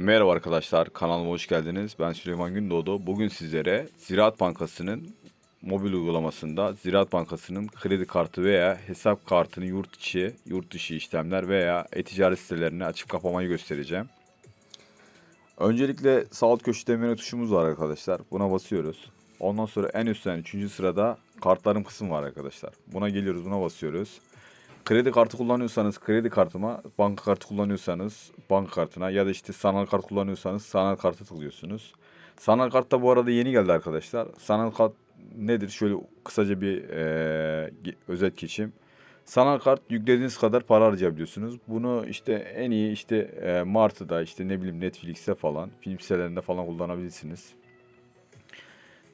Merhaba arkadaşlar, kanalıma hoş geldiniz. Ben Süleyman Gündoğdu. Bugün sizlere Ziraat Bankası'nın mobil uygulamasında Ziraat Bankası'nın kredi kartı veya hesap kartını yurt içi, yurt dışı işlemler veya e-ticaret sitelerine açıp kapamayı göstereceğim. Öncelikle sağ alt köşede menü tuşumuz var arkadaşlar. Buna basıyoruz. Ondan sonra en üstten 3. sırada kartlarım kısmı var arkadaşlar. Buna geliyoruz, buna basıyoruz. Kredi kartı kullanıyorsanız kredi kartıma, banka kartı kullanıyorsanız banka kartına ya da işte sanal kart kullanıyorsanız sanal kartı tıklıyorsunuz. Sanal kart da bu arada yeni geldi arkadaşlar. Sanal kart nedir? Şöyle kısaca bir ge- özet geçeyim. Sanal kart yüklediğiniz kadar para harcayabiliyorsunuz. Bunu işte en iyi işte eee Martı'da işte ne bileyim Netflix'te falan film sitelerinde falan kullanabilirsiniz.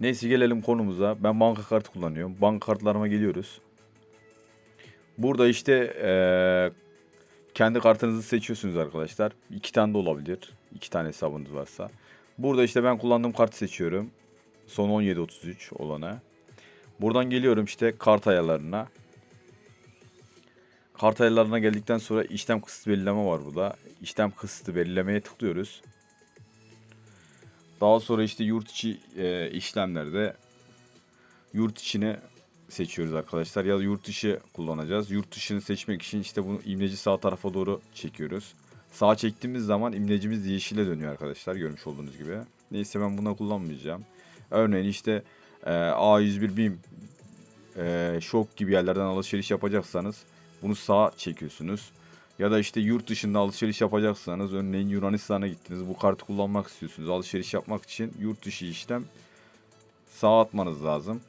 Neyse gelelim konumuza. Ben banka kartı kullanıyorum. Banka kartlarıma geliyoruz. Burada işte eee, kendi kartınızı seçiyorsunuz arkadaşlar. İki tane de olabilir. İki tane hesabınız varsa. Burada işte ben kullandığım kartı seçiyorum. Son 1733 olana. Buradan geliyorum işte kart ayarlarına. Kart ayarlarına geldikten sonra işlem kısıtı belirleme var burada. İşlem kısıtı belirlemeye tıklıyoruz. Daha sonra işte yurt içi eee, işlemlerde yurt içine seçiyoruz arkadaşlar ya da yurt dışı kullanacağız. Yurt dışını seçmek için işte bunu imleci sağ tarafa doğru çekiyoruz. Sağa çektiğimiz zaman imlecimiz yeşile dönüyor arkadaşlar görmüş olduğunuz gibi. Neyse ben buna kullanmayacağım. Örneğin işte e, A101 BİM e, şok gibi yerlerden alışveriş yapacaksanız bunu sağa çekiyorsunuz. Ya da işte yurt dışında alışveriş yapacaksanız örneğin Yunanistan'a gittiniz bu kartı kullanmak istiyorsunuz. Alışveriş yapmak için yurt dışı işlem sağa atmanız lazım.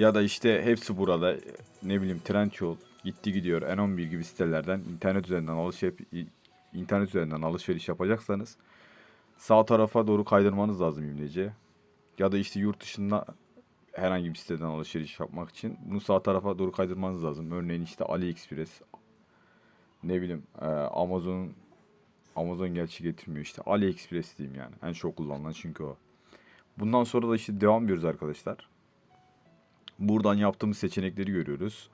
Ya da işte hepsi burada ne bileyim Trendyol gitti gidiyor N11 gibi sitelerden internet üzerinden alışveriş internet üzerinden alışveriş yapacaksanız sağ tarafa doğru kaydırmanız lazım imleci. Ya da işte yurt dışında herhangi bir siteden alışveriş yapmak için bunu sağ tarafa doğru kaydırmanız lazım. Örneğin işte AliExpress ne bileyim e, Amazon Amazon gerçi getirmiyor işte AliExpress diyeyim yani. En çok kullanılan çünkü o. Bundan sonra da işte devam ediyoruz arkadaşlar. Buradan yaptığımız seçenekleri görüyoruz.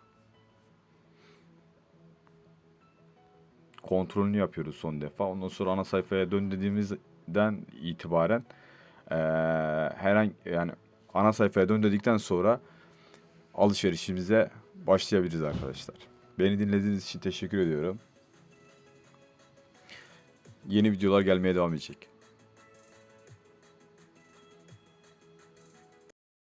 Kontrolünü yapıyoruz son defa. Ondan sonra ana sayfaya dön dediğimizden itibaren eee herhangi yani ana sayfaya dön dedikten sonra alışverişimize başlayabiliriz arkadaşlar. Beni dinlediğiniz için teşekkür ediyorum. Yeni videolar gelmeye devam edecek.